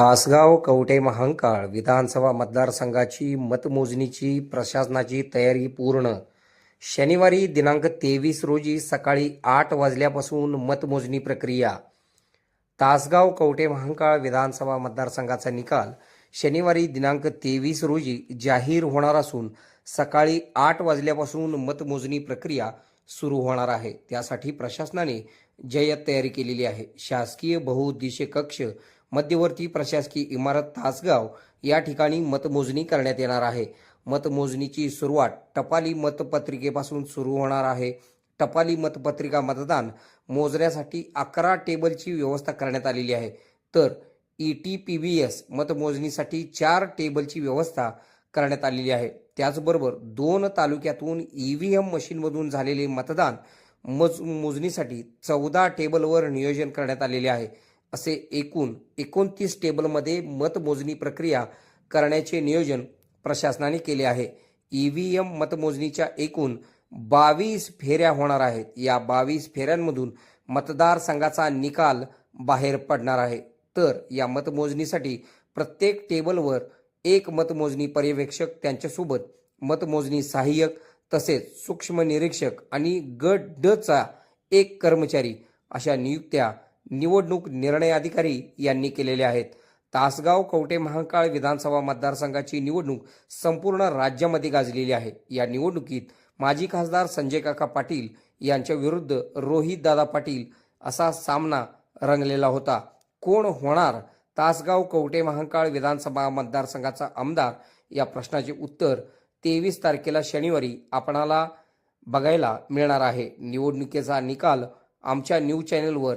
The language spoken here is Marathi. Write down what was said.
तासगाव कवटे महांकाळ विधानसभा मतदारसंघाची मतमोजणीची प्रशासनाची तयारी पूर्ण. शनिवारी दिनांक तेवीस रोजी सकाळी आठ वाजल्यापासून मतमोजणी प्रक्रिया. तासगाव कवटे महांकाळ विधानसभा मतदारसंघाचा निकाल शनिवारी दिनांक तेवीस रोजी जाहीर होणार असून सकाळी आठ वाजल्यापासून मतमोजणी प्रक्रिया सुरू होणार आहे. त्यासाठी प्रशासनाने जय्यत तयारी केलेली आहे. शासकीय बहुउद्देशीय कक्ष मध्यवर्ती प्रशासकीय इमारत तासगाव या ठिकाणी मतमोजणी करण्यात येणार आहे. मतमोजणीची सुरुवात टपाली मतपत्रिकेपासून सुरू होणार आहे. टपाली मतपत्रिका मतदान मोजण्यासाठी अकरा टेबलची व्यवस्था करण्यात आलेली आहे. तर E T P B S मतमोजणीसाठी चार टेबलची व्यवस्था करण्यात आलेली आहे. त्याचबरोबर दोन तालुक्यातून ई व्ही एम मशीनमधून झालेले मतदान मज मोजणीसाठी चौदा टेबलवर नियोजन करण्यात आलेले आहे. असे एकूण एकोणतीस टेबलमध्ये मतमोजणी प्रक्रिया करण्याचे नियोजन प्रशासनाने केले आहे. ई व्ही एम मतमोजणीच्या एकूण बावीस फेऱ्या होणार आहेत. या बावीस फेऱ्यांमधून मतदारसंघाचा निकाल बाहेर पडणार आहे. तर या मतमोजणीसाठी प्रत्येक टेबलवर एक मतमोजणी पर्यवेक्षक त्यांच्यासोबत मतमोजणी सहाय्यक तसेच सूक्ष्म निरीक्षक आणि गट ड चा एक कर्मचारी अशा नियुक्त्या निवडणूक निर्णय अधिकारी यांनी केलेले आहेत. तासगाव कवटे महांकाळ विधानसभा मतदारसंघाची निवडणूक संपूर्ण राज्यामध्ये गाजलेली आहे. या निवडणुकीत माजी खासदार संजय काका पाटील यांच्या विरुद्ध रोहित दादा पाटील असा सामना रंगलेला होता. कोण होणार तासगाव कवटे महांकाळ विधानसभा मतदारसंघाचा आमदार? या प्रश्नाचे उत्तर तेवीस तारखेला शनिवारी आपणाला बघायला मिळणार आहे. निवडणुकीचा निकाल आमच्या न्यूज चॅनलवर